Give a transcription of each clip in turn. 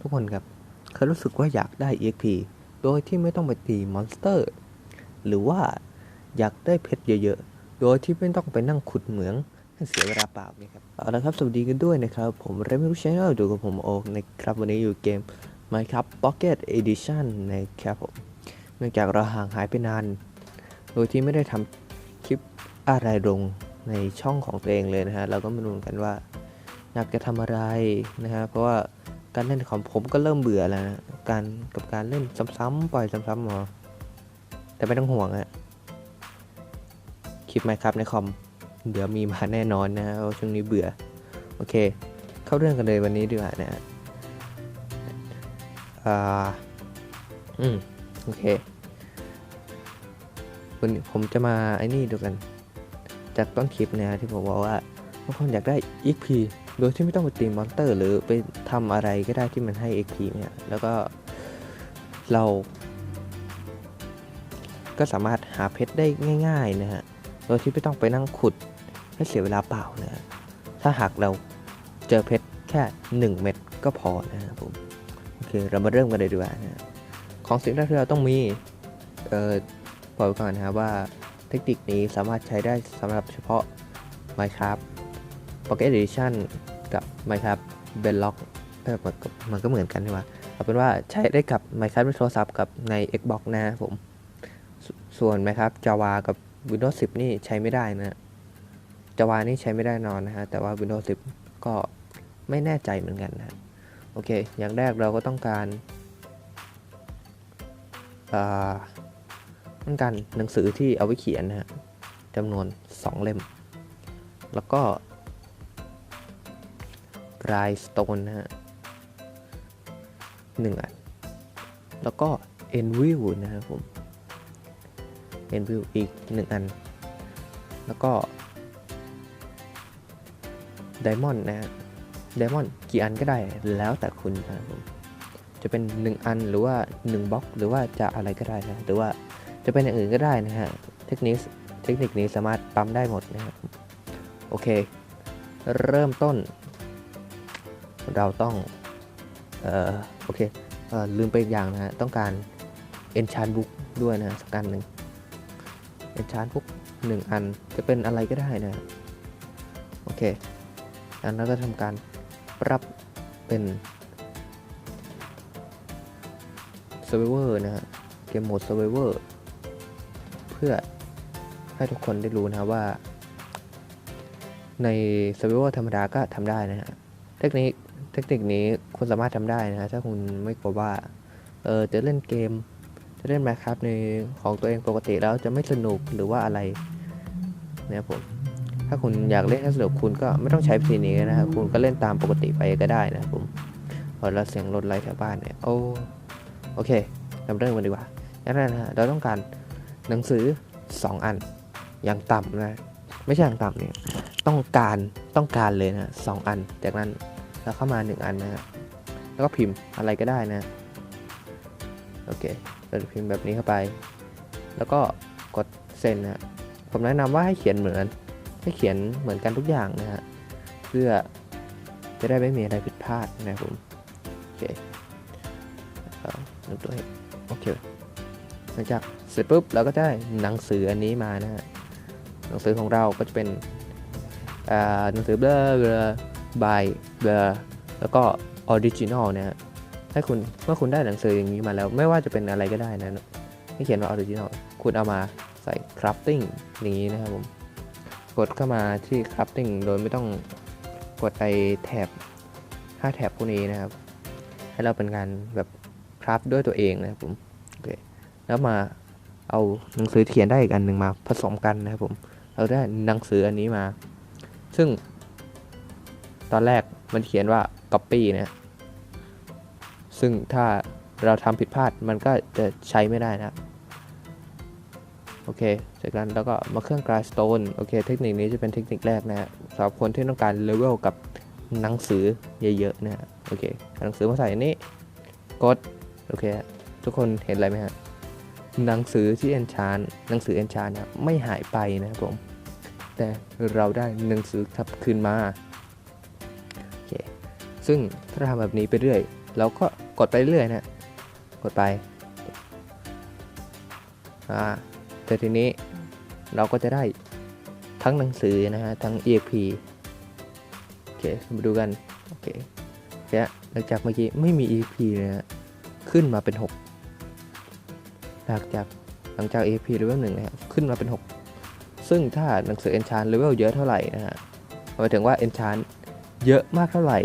ทุกคนครับเคยรู้สึกว่าอยากได้ EXP โดยที่ไม่ต้องไปตีมอนสเตอร์ หรือว่าอยากได้เพชรเยอะๆ โดยที่ไม่ต้องไปนั่งขุดเหมืองเสียเวลาเปล่าเนี่ยครับ เอาละครับ สวัสดีกันด้วยนะครับ ผมเรมิรุชแนลดูกับผมโอ๊กนะครับ วันนี้อยู่เกม Minecraft Pocket Edition นะครับผม เนื่องจากเราห่างหายไปนาน โดยที่ไม่ได้ทำคลิปอะไรลงในช่องของตัวเองเลยนะฮะ เราก็ไม่รู้กันว่า อยากจะทำอะไรนะฮะ เพราะว่า การเล่นของผมก็เริ่มเบื่อแล้วนะการกับการเล่นซ้ำๆปล่อยซ้ำๆหมอแต่ไม่ต้องห่วงอะคลิปไหมครับในคอมเดี๋ยวมีมาแน่นอนนะเพราะช่วงนี้เบื่อ โอเค เข้าเรื่องกันเลยวันนี้ดีกว่านะอ่าอืมโอเควันนี้ผมจะมาไอ้นี่ดูกัน จากต้นคลิปนะฮะที่ผมบอกว่าบางคนอยากได้ XP โดยที่ไม่ต้องไปตีมอนสเตอร์ หรือไป ทำอะไรก็ได้ที่มันให้ XP เนี่ยแล้วก็เรา ก็สามารถหาเพชรได้ง่าย ๆ นะฮะโดยที่ไม่ต้องไปนั่งขุดให้เสียเวลาเปล่านะฮะถ้าหากเราเจอเพชรแค่ 1 เม็ดก็พอนะครับผมโอเคเรามาเริ่มกันเลยดีกว่านะของสิ่งแรกที่เราต้องมีเอ่อบอกไว้ก่อนนะครับว่าเทคนิคนี้สามารถใช้ได้สำหรับเฉพาะ Minecraft Pocket Edition กับ Minecraft Bedrock เออมันก็มันก็เหมือนกันใช่ไหมเอาเป็นว่าใช้ได้กับ Minecraft ในโทรศัพท์กับใน Xbox นะครับผมสส่วน Minecraft Java กับ Windows 10 นี่ใช้ไม่ได้นะ Java นี่ใช้ไม่ได้นอนนะฮะแต่ว่า Windows 10 ก็ไม่แน่ใจเหมือนกันนะโอเค อย่างแรกเราก็ต้องการอ่าต้องการหนังสือที่เอาไว้เขียนนะฮะจำนวน 2 เล่ม แล้วก็รสโตนนะฮะ หนึ่งอัน แล้วก็ e n v i e w นะครับผม e n v i e w อีกหนึ่งอัน แล้วก็ Diamond นะฮะ Diamond กี่อันก็ได้แล้วแต่คุณนะครับผม จะเป็น 1 อันหรือว่า 1บล็อก หรือว่าจะอะไรก็ได้นะ หรือว่าจะเป็นอย่างอื่นก็ได้นะฮะ เทคนิคเทคนิคนี้สามารถปั๊มได้หมดนะครับ โอเค เริ่มต้น เราต้อง เอ่อโอเคเอ่อลืมไปอีกอย่างนะฮะต้องการ enchant book ด้วยนะสักอันหนึ่ง enchant book หนึ่งอันจะเป็นอะไรก็ได้นะโอเคอันนั้นก็ทำการปรับเป็น Survivor นะฮะเกมโหมด Survivor เพื่อให้ทุกคนได้รู้นะว่าใน Survivor ธรรมดาก็ทำได้นะฮะเทคนิค เทคนิคนี้คุณสามารถทำได้นะฮะถ้าคุณไม่กลัวว่าเออจะเล่นเกม จะเล่น Minecraft ในของตัวเองปกติแล้วจะไม่สนุกหรือว่าอะไรนะครับผมถ้าคุณอยากเล่นให้สนุกคุณก็ไม่ต้องใช้วิธีนี้นะครับคุณก็เล่นตามปกติไปก็ได้นะครับผมพอเราเสียงรถไล่แถวบ้านเนี่ยโอ้โอเคเริ่มเริ่มกันดีกว่าอย่างแรกนะฮะเราต้องการหนังสือ 2 อันอย่างต่ำนะ ไม่ใช่อย่างต่ำเนี่ยต้องการต้องการเลยนะสองอัน จากนั้น เราเข้ามา 1 อันนะฮะแล้วก็พิมพ์อะไรก็ได้นะโอเคเราจะพิมพ์แบบนี้เข้าไป แล้วก็กดเซ็นนะผมแนะนำว่าให้เขียนเหมือน ให้เขียนเหมือนกันทุกอย่างนะฮะเพื่อจะได้ไม่มีอะไรผิดพลาดนะครับผมโอเคนึกตัวให้โอเคหลังจากเสร็จปุ๊บเราก็ได้หนังสืออันนี้มานะฮะหนังสือของเราก็จะเป็นหนังสือเบลอ เบลอบายเบลแล้วก็ออริจินอลนะฮะให้คุณเมื่อคุณได้หนังสืออย่างนี้มาแล้ว ไม่ว่าจะเป็นอะไรก็ได้นะให้เขียนว่าออริจินอลคุณเอามาใส่คราฟติ้งอย่างนี้นะครับผมกดเข้ามาที่ crafting โดยไม่ต้องกดไอแถบ5แถบพวกนี้นะครับ ให้เราเป็นการแบบคราฟด้วยตัวเองนะครับผมโอเคแล้วมาเอาหนังสือเขียนได้อีกอันหนึ่งมาผสมกันนะครับผม เราได้หนังสืออันนี้มา ซึ่ง ตอนแรกมันเขียนว่า copy นะซึ่งถ้าเราทำผิดพลาดมันก็จะใช้ไม่ได้นะโอเคจากนั้นแล้วก็มาเครื่องกลายสโตนโอเค เทคนิคนี้จะเป็นเทคนิคแรกนะฮะสำหรับคนที่ต้องการเลเวลกับหนังสือเยอะๆนะฮะโอเคหนังสือมาใส่อันนี้กดโอเคทุกคนเห็นอะไรไหมฮะหนังสือที่เอนชานหนังสือเอนชานนี่ยไม่หายไปนะครับผม แต่เราได้หนังสือกลับคืนมา ซึ่งถ้าทำแบบนี้ไปเรื่อยเราก็กดไปเรื่อยนะกดไปอ่าแต่ทีนี้เราก็จะได้ทั้งหนังสือนะฮะทั้ง EXP โอเคมาดูกันโอเคเนี่หลังจากเมื่อกี้ไม่มี EXP นะฮะขึ้นมาเป็น 6 หลังจากหลังจาก EXP เลเวลหนึ่งนะฮะขึ้นมาเป็น 6 ซึ่งถ้าหนังสือ Enchant เลเวลเยอะเท่าไหร่นะฮะหมายถึงว่า Enchant เยอะมากเท่าไหร่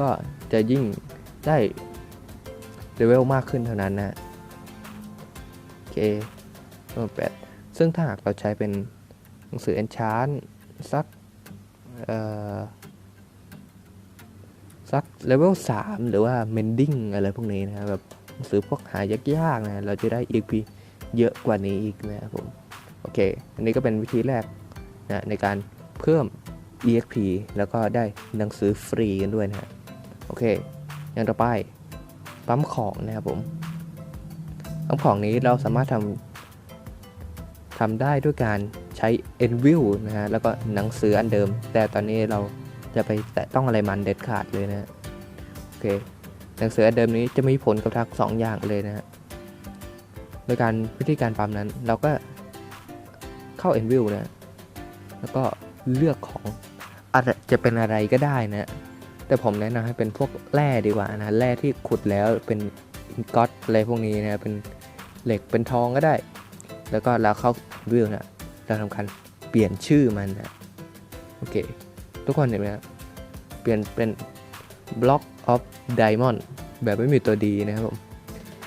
ก็จะยิ่งได้เลเวลมากขึ้นเท่านั้นนะโอเคเบอร์แปดซึ่งถ้าหากเราใช้เป็นหนังสือ Enchant สักสักเลเวล3หรือว่า Mending อะไรพวกนี้นะครับแบบหนังสือพวกหายากๆนะเราจะได้ EXP เยอะกว่านี้อีกนะครับผมโอเค อันนี้ก็เป็นวิธีแรกนะในการเพิ่ม EXP แล้วก็ได้หนังสือฟรีกันด้วยนะฮะ โอเค อย่างต่อไปปั๊มของนะครับผมปั๊มของนี้เราสามารถทำทำได้ด้วยการใช้ Envil นะฮะแล้วก็หนังสืออันเดิม แต่ตอนนี้เราจะไปแตะต้องอะไรมันเด็ดขาดเลยนะฮะโอเคหนังสืออันเดิมนี้จะมีผลกับทั้งสองอย่างเลยนะฮะโดยการวิธีการปั๊มนั้นเราก็เข้า Envil นะแล้วก็เลือกของอาจจะเป็นอะไรก็ได้นะ แต่ผมแนะนำให้เป็นพวกแร่ดีกว่านะแร่ที่ขุดแล้วเป็นก๊อตอะไรพวกนี้นะเป็นเหล็กเป็นทองก็ได้ แล้วก็เราเข้าวิวนะเราทำการเปลี่ยนชื่อมันนะโอเค ทุกคนเห็นไหมครับเปลี่ยนเป็น Block of Diamond แบบไม่มีตัวดีนะครับผม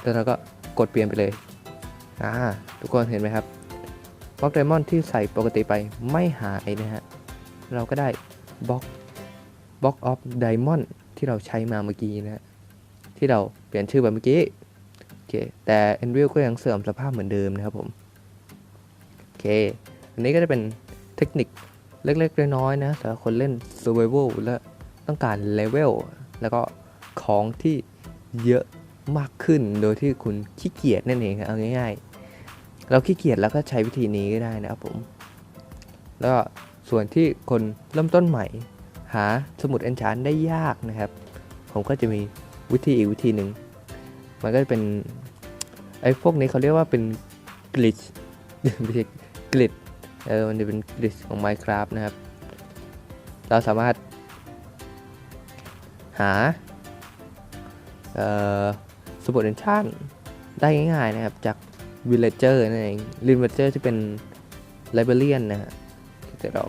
แล้วเราก็กดเปลี่ยนไปเลยอ่าทุกคนเห็นไหมครับบล็อกไดมอนด์ที่ใส่ปกติไปไม่หายนะฮะ เราก็ได้บล็อก บล็อกออฟไดมอนด์ที่เราใช้มาเมื่อกี้นะที่เราเปลี่ยนชื่อไปเมื่อกี้โอเคแต่ e n v i l ก็ยังเสื่อมสภาพเหมือนเดิมนะครับผมโอเค อันนี้ก็จะเป็นเทคนิคเล็กๆ น้อยๆนะสำหรับคนเล่น Survival และต้องการเลเวลแล้วก็ของที่เยอะมากขึ้นโดยที่คุณขี้เกียจนั่นเองเอาง่ายๆ เราขี้เกียจแล้วก็ใช้วิธีนี้ก็ได้นะครับผม แล้วส่วนที่คนเริ่มต้นใหม่ หาสมุดเอนชานได้ยากนะครับ ผมก็จะมีวิธีอีกวิธีหนึ่ง มันก็จะเป็นไอ้พวกนี้เขาเรียกว่าเป็นกลิชไม่ใช่กลิชเออมันจะเป็นกลิชของ Minecraft นะครับ เราสามารถหาเอ่อสมุดเอนชานได้ง่ายๆนะครับ จาก villager นั่นเอง villager ที่เป็น librarian นะฮะเดี๋ยวเรา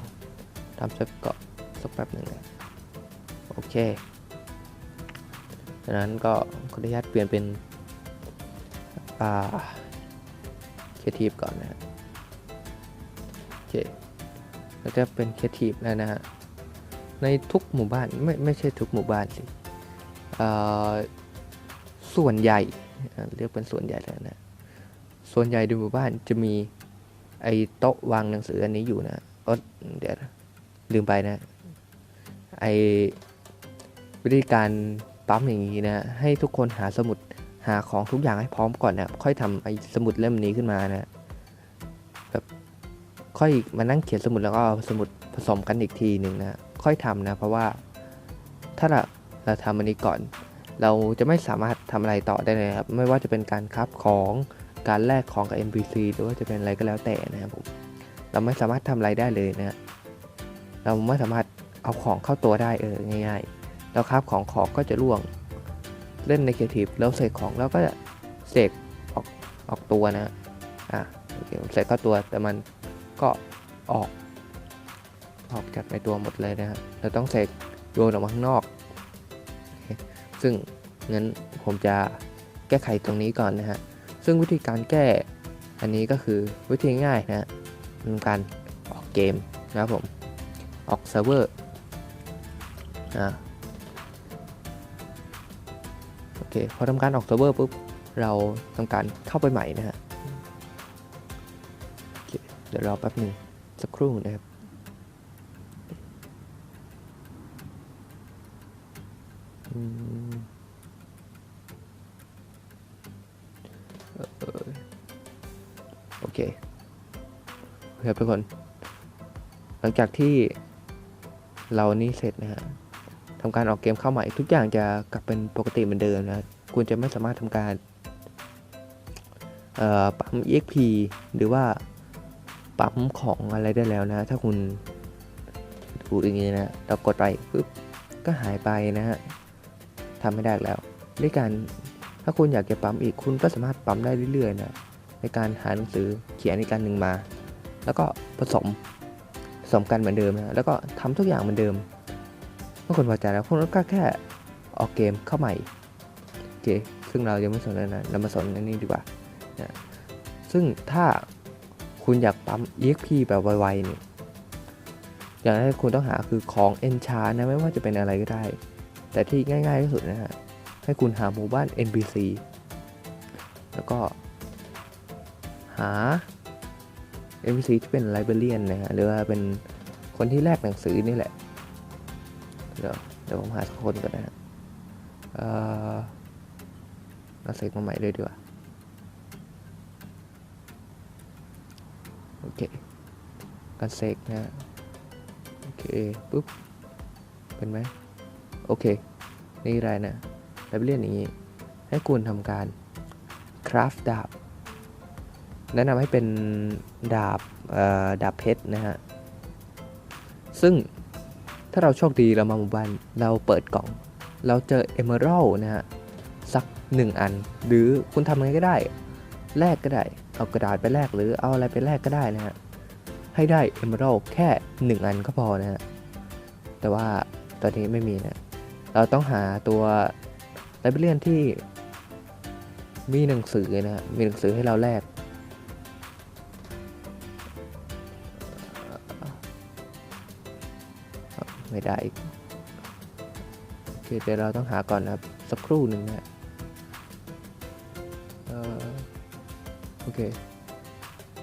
ทำสักเกาะ สักแป๊บหนึ่งนะโอเคจากนั้นก็ขออนุญาตเปลี่ยนเป็นอ่า creative ก่อนนะฮะโอเคแล้วจะเป็น creative แล้วนะฮะในทุกหมู่บ้านไม่ไม่ใช่ทุกหมู่บ้านสิส่วนใหญ่เรียกเป็นส่วนใหญ่แล้วนะส่วนใหญ่ในหมู่บ้านจะมีไอ้โต๊ะวางหนังสืออันนี้อยู่นะเออเดี๋ยวลืมไปนะ ไอวิธีการปั๊มอย่างนี้นะ ให้ทุกคนหาสมุดหาของทุกอย่างให้พร้อมก่อนนะค่อยทำไอสมุดเล่มนี้ขึ้นมานะแบบค่อยมานั่งเขียนสมุดแล้วก็สมุดผสมกันอีกทีหนึ่งนะค่อยทำนะ เพราะว่าถ้าเราเราทำอันนี้ก่อน เราจะไม่สามารถทำอะไรต่อได้เลยครับไม่ว่าจะเป็นการคราฟของการแลกของกับ NPC หรือว่าจะเป็นอะไรก็แล้วแต่นะครับผมเราไม่สามารถทำอะไรได้เลยนะเราไม่สามารถ เอาของเข้าตัวได้เออง่ายๆแล้วคราฟของของก็จะร่วงเล่นในเกทีฟแล้วเสกของแล้วก็เสกออกออกตัวนะอะโอเคเสกเข้าตัวแต่มันก็ออกออกจากในตัวหมดเลยนะครับเราต้องเสกโยนออกมาข้างนอกอซึ่งงั้นผมจะแก้ไขตรงนี้ก่อนนะฮะ ซึ่งวิธีการแก้อันนี้ก็คือวิธีง่ายนะฮะเป็นการออกเกมนะครับผม ออกเซิร์ฟเวอร์ อ่าโอเคพอทำการออกเซิร์ฟเวอร์ปุ๊บเราทำการเข้าไปใหม่นะฮะเดี๋ยวรอแป๊บหนึ่งสักครู่นะครับ โอเคครับทุกคน หลังจากที่เรานี่เสร็จนะฮะ ททำการออกเกมเข้าใหม่ ทุกอย่างจะกลับเป็นปกติเหมือนเดิมนะ คุณจะไม่สามารถทำการปั๊ม EXP หรือว่าปั๊มของอะไรได้แล้วนะ ถ้าคุณดูอย่างนี้นะเรากดไปปุ๊บก็หายไปนะฮะทำไม่ได้แล้วด้วยการถ้าคุณอยากจะปั๊มอีกคุณก็สามารถปั๊มได้เรื่อยๆนะในการหาหนังสือเขียนอีกการหนึ่งมา แล้วก็ผสมผสมกันเหมือนเดิมนะแล้วก็ทำทุกอย่างเหมือนเดิม เมื่อคุณพอใจแล้วคุณก็แค่ออกเกมเข้าใหม่โอเคซึ่งเรายังไม่สนแล้วนะเรามาสนอันนี้ดีกว่านะซึ่งถ้าคุณอยากปั๊ม EXP แบบไวๆเนี่ยอย่างแรกคุณต้องหาคือของ Enchant นะไม่ว่าจะเป็นอะไรก็ได้ แต่ที่ง่ายๆที่สุดนะฮะให้คุณหาหมู่บ้าน NPC แล้วก็หา NPC ที่เป็นไลบรารีนนะฮะหรือว่าเป็นคนที่แลกหนังสือนี่แหละ ดี๋ยวเดี๋ยวผมหาสักคนก่อนนะฮะเอ่อเราเสกมาใหม่เลยดีกว่าโอเคการเสกนะฮะโอเคปุ๊บเป็นไหมโอเค นี่ไรนะไลบรารีนอย่างนี้ ให้คุณทำการคราฟดาบ แนะนำให้เป็นดาบดาบเพชรนะฮะ ซึ่ง ถ้าเราโชคดีเรามาหมู่บ้านเราเปิดกล่อง เราเจอเอเมอรัลนะฮะสักหนึ่งอัน หรือคุณทำยังไงก็ได้ แลกก็ได้ เอากระดาษไปแลกหรือเอาอะไรไปแลกก็ได้นะฮะ ให้ได้เอเมอรัลแค่หนึ่งอันก็พอนะฮะ แต่ว่าตอนนี้ไม่มีนะ เราต้องหาตัวไลบรารีนที่มีหนังสือนะฮะมีหนังสือให้เราแลก ได้อีกโอเคเดี๋ยวเราต้องหาก่อนนะครับ สักครู่หนึ่งนะฮะโอเค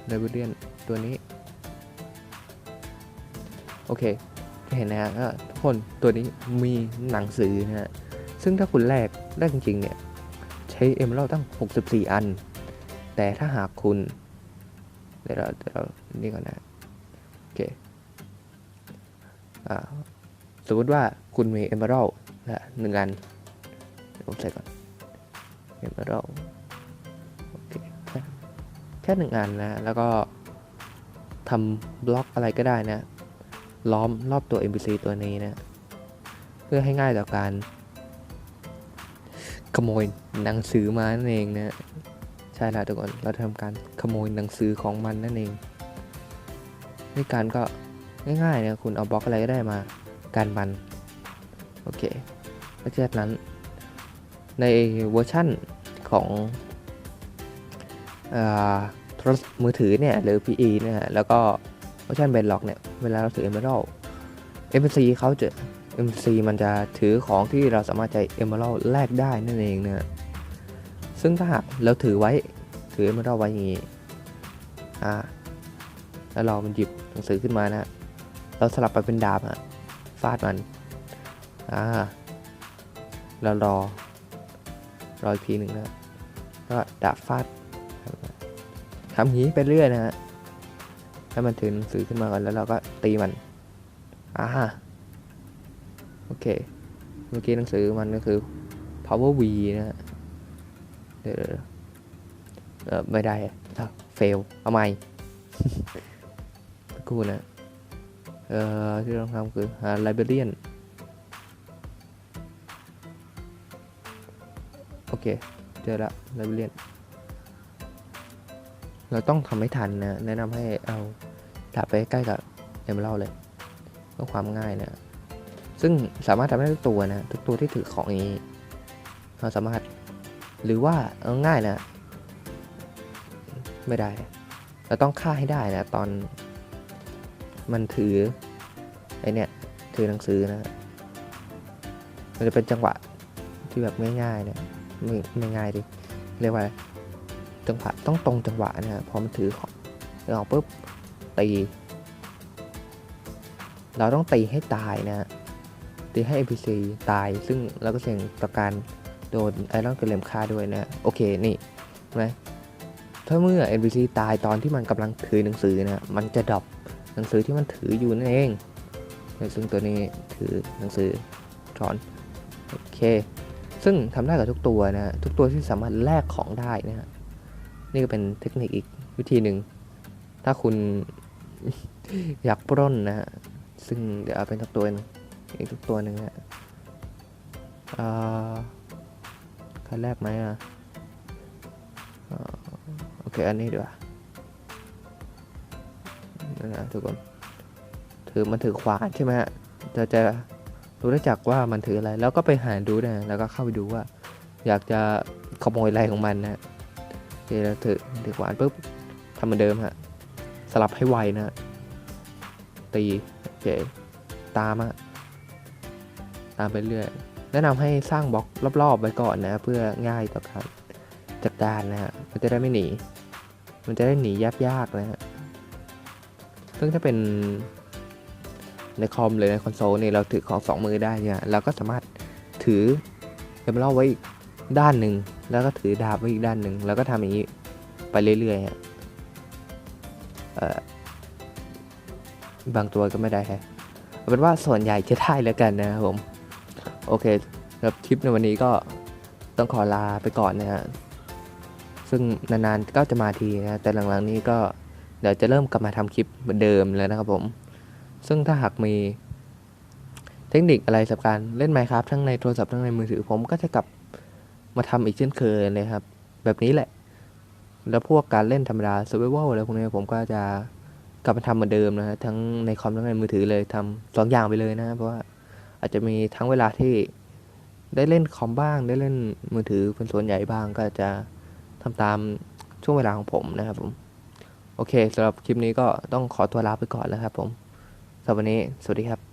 ไลบรารียนตัวนี้ โอเคจะเห็นนะฮะทุกคนตัวนี้มีหนังสือนะฮะ ซึ่งถ้าคุณแลกแลกจริงๆเนี่ย ใช้เอมเ d ตั้ง 64 อัน แต่ถ้าหากคุณ เดี๋ยวเราเดี๋ยวเรานี่ก่อนนะ โอเค อ่า มมติว่าคุณมี Emerald นะหนึ่งอันผมใส่ก่อน Emerald โอเคแค่แค่หนึ่งอันนะ แล้วก็ทำบล็อกอะไรก็ได้นะ ล้อมรอบตัว NPC ตัวนี้นะ เพื่อให้ง่ายต่อการ ขโมยหนังสือมานั่นเองนะ ใช่แล้วทุกคน เราทำการขโมยหนังสือของมันนั่นเองนี่การก็ง่ายๆนะ คุณเอาบล็อกอะไรก็ได้มา การมัน โอเคหลังจากนั้นในเวอร์ชั่นของโทรศัพท์มือถือเนี่ยหรือ PE เนี่ยฮะแล้วก็เวอร์ชันเบนล็อกเนี่ย เวลาเราถือ Emerald MPC เขาจะ M C มันจะถือของที่เราสามารถใช้ Emerald แลกได้นั่นเองนะซึ่งถ้าหากเราถือไว้ถือ Emerald ไว้อย่างนี้อ่าแล้วเรามันหยิบหนังสือขึ้นมานะ เราสลับไปเป็นดาบอะ ฟาดมัน อ่าเรารอ รออีกทีหนึ่งนะก็ดาบฟาดทำอย่างนี้ไปเรื่อยนะฮะให้มันถือหนังสือขึ้นมาก่อนแล้วเราก็ตีมัน อ่าโอเค เมื่อกี้หนังสือมันก็คือ power v นะฮะ เดี๋ยวเออไม่ได้เฟล เอาใหม่สักครู่นะ เอ่อที่เราทำคือหา librarian โอเค เจอละ librarian เราต้องทำให้ทันนะ แนะนำให้เอาดาบไปใกล้กับ emerald เลยเพื่อความง่ายนะ ซึ่งสามารถทำได้ทุกตัวนะ ทุกตัวที่ถือของอย่างนี้เราสามารถหรือว่าเอาง่ายนะ ไม่ได้ เราต้องฆ่าให้ได้นะ ตอน มันถือไอเนี่ยถือหนังสือนะมันจะเป็นจังหวะที่แบบง่ายๆเนี่ยไม่ไม่ง่ายดิเรียกว่าจังหวะต้องตรงจังหวะนะฮะพอมันถือของอองปุ๊บตี เราต้องตีให้ตายนะฮะตีให้ NPC ตายซึ่งเราก็เสี่ยงต่อการโดนไอรอนกระเลมฆ่าด้วยนะโอเคนี่ไหมถ้าเมื่อ NPC ตายตอนที่มันกำลังถือหนังสือนะมันจะดรอป หนังสือที่มันถืออยู่นั่นเองซึ่งตัวนี้ถือหนังสือโทก่อนโอเค ซึ่งทำได้กับทุกตัวนะฮะทุกตัวที่สามารถแลกของได้นะฮะนี่ก็เป็นเทคนิคอีกวิธีหนึ่งถ้าคุณอยากปล้นนะฮะซึ่งเดี๋ยวเอาเป็นทุกตัวหนึงอีกทุกตัวหนึ่งฮะอ่าคันแรกไหมอะโอเคอันนี้ดีกว่า นะทุกคนถือมันถือขวานใช่ไหมฮะจะจะรู้ได้จากว่ามันถืออะไร แล้วก็ไปหาดูนะแล้วก็เข้าไปดูว่า อยากจะขโมยอะไรของมันนะโอเคแล้วถือถือขวานปุ๊บทำเหมือนเดิมฮะสลับให้ไวนะฮะตีโอเคตามฮะตามไปเรื่อยแนะนำให้สร้างบล็อกรอบๆไว้ก่อนนะ เพื่อง่ายต่อการจัดการนะฮะมันจะได้ไม่หนี มันจะได้หนียากๆนะฮะ ซึ่งถ้าเป็นในคอมหรือในคอนโซลเนี่ยเราถือของสองมือได้เนี่ยเราก็สามารถถือเอมเบลไว้อีกด้านหนึ่งแล้วก็ถือดาบไว้อีกด้านหนึ่งแล้วก็ทำอย่างนี้ไปเรื่อยๆบางตัวก็ไม่ได้ฮะเอาเป็นว่าส่วนใหญ่จะได้แล้วกันนะครับผมโอเคครับคลิปในวันนี้ก็ต้องขอลาไปก่อนนะฮะซึ่งนานๆก็จะมาทีนะแต่หลังๆนี้ก็ เดี๋ยวจะเริ่มกลับมาทำคลิปเหมือนเดิมแล้วนะครับผม ซึ่งถ้าหากมีเทคนิคอะไรสำหรับการเล่น Minecraft ทั้งในโทรศัพท์ทั้งในมือถือผมก็จะกลับมาทำอีกเช่นเคยเลยครับ แบบนี้แหละ แล้วพวกการเล่นธรรมดา Survival อะไรพวกนี้ผมก็จะกลับมาทำเหมือนเดิมนะฮะทั้งในคอมทั้งในมือถือเลยทำสองอย่างไปเลยนะเพราะว่าอาจจะมีทั้งเวลาที่ได้เล่นคอมบ้าง ได้เล่นมือถือเป็นส่วนใหญ่บ้างก็จะทำตามช่วงเวลาของผมนะครับผม โอเคสำหรับคลิปนี้ก็ต้องขอตัวลาไปก่อนแล้วครับผมสำหรับวันนี้ สวัสดีครับ